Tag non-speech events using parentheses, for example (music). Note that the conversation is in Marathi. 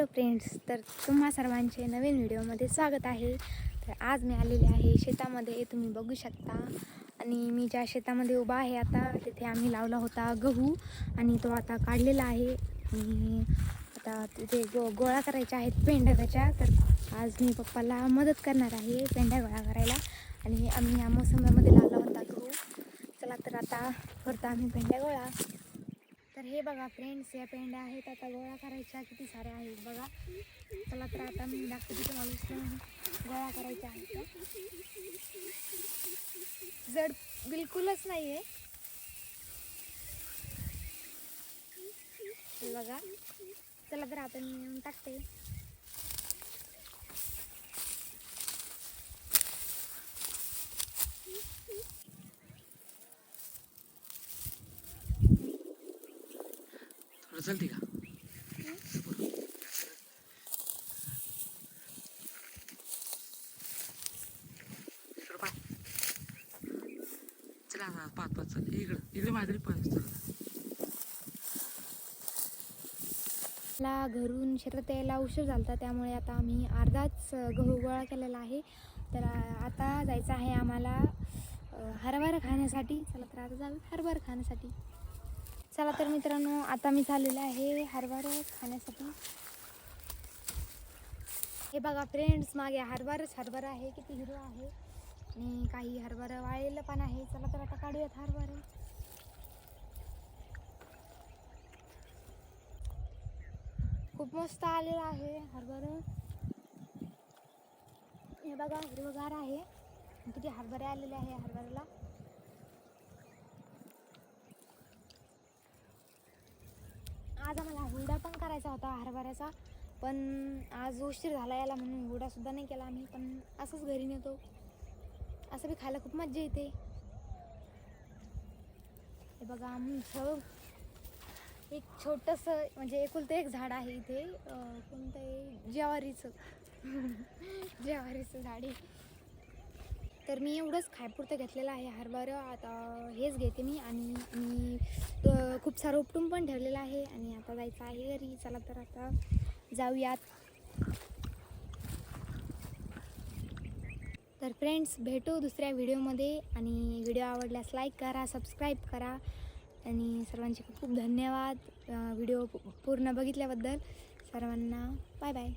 हॅलो फ्रेंड्स तर तुम्हा सर्वांचे नवीन व्हिडिओमध्ये स्वागत आहे. तर आज मी आलेले आहे शेतामध्ये तुम्ही बघू शकता. आणि मी ज्या शेतामध्ये उभा आहे आता तिथे आम्ही लावला होता गहू आणि तो आता काढलेला आहे. आणि आता तिथे गो गोळा करायच्या आहेत पेंड्या त्याच्या. तर आज मी पप्पाला मदत करणार आहे पेंड्या गोळा करायला. आणि आम्ही या मोसंब्यामध्ये लावला होता गहू. चला तर आता करतो आम्ही पेंड्या गोळा. हे बघा फ्रेंड्स या पेंड्या आहेत. आता गोळा करायच्या किती साऱ्या आहेत बघा. चला तर आता मी दाखवते तुम्हाला गोळा करायच्या आहेत जड बिलकुलच नाही आहे बघा. चला तर आता मी टाकते. चालते का चला आता पाच पाच चल. इकडं इकडे माझ्या पाच मला घरून शेतात यायला उशीर झाला होता त्यामुळे आता आम्ही अर्धाच गहू गोळा केलेला आहे. तर आता जायचं आहे आम्हाला हरभरा खाण्यासाठी. चला तर आता जाऊ हरभरा खाण्यासाठी. चला तर मित्रांनो आता मी झालेलं आहे हरभरे खाण्यासाठी. हे बघा फ्रेंड्स मागे हरभरच हरभरा आहे किती हिरो आहे. आणि काही हरभरा वाळलेलं पण आहे. चला तर आता काढूयात हरभरे. खूप मस्त आलेलं आहे हरभरा. हे बघा हिरवगार आहे. किती हरभरे आलेले आहे हरभऱ्याला आज पण करायचा होता हरभऱ्याचा. पण आज उशीर झाला याला म्हणून हुरडा नाही केला आम्ही. पण असंच घरी नेतो. असं बी खायला खूप मजा येते. हे बघा आमचं एक छोटंसं म्हणजे एकुलतं एक झाड आहे इथे. कोणतं आहे? ज्वारीचं. (laughs) ज्वारीचं झाड आहे. तर मी एवढंच खायपुरतं घेतलेलं आहे हरभरं. आता हेच घेते मी आणि मी खूप सारं उपटून पण ठेवलेलं आहे आणि आता जायचं आहे घरी. चला तर आता जाऊयात. तर फ्रेंड्स भेटू दुसऱ्या व्हिडिओमध्ये आणि व्हिडिओ आवडल्यास लाईक करा सबस्क्राईब करा आणि सर्वांचे खूप खूप धन्यवाद. व्हिडिओ पूर्ण बघितल्याबद्दल सर्वांना बाय बाय.